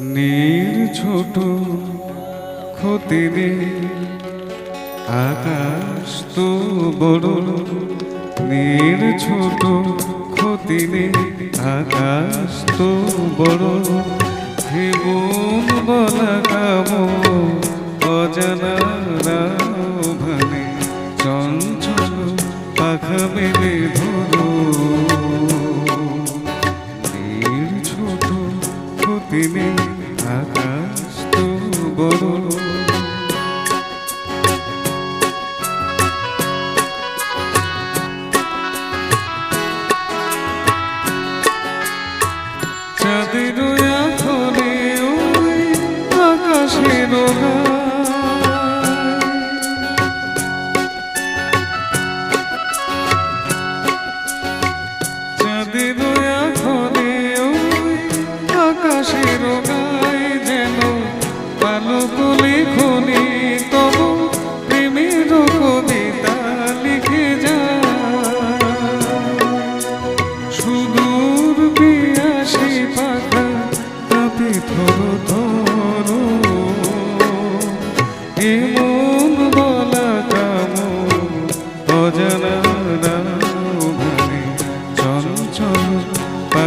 নীর ছোট ক্ষতি আকাশ তো বড়, নীর ছোট ক্ষতি আকাশ তো বড়। হেমন বলা কাম অজানা ভানে চঞ্চল পাখা মেলে ধরো বড় চাঁদের আখনে আকাশের চাঁদের আখনে আকাশের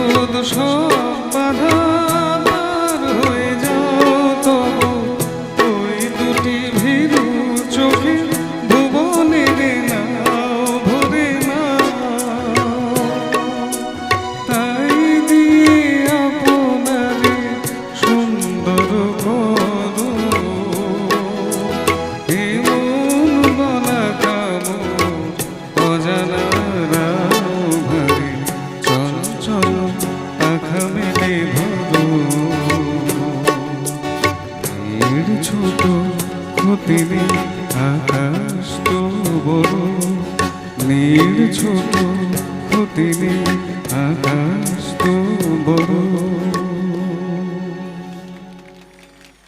মেঘরোদ সব বাধা ছোট ক্ষতি নেই আকাশ তো নীল ছোট ক্ষতি নেই আকাশ তো বড়।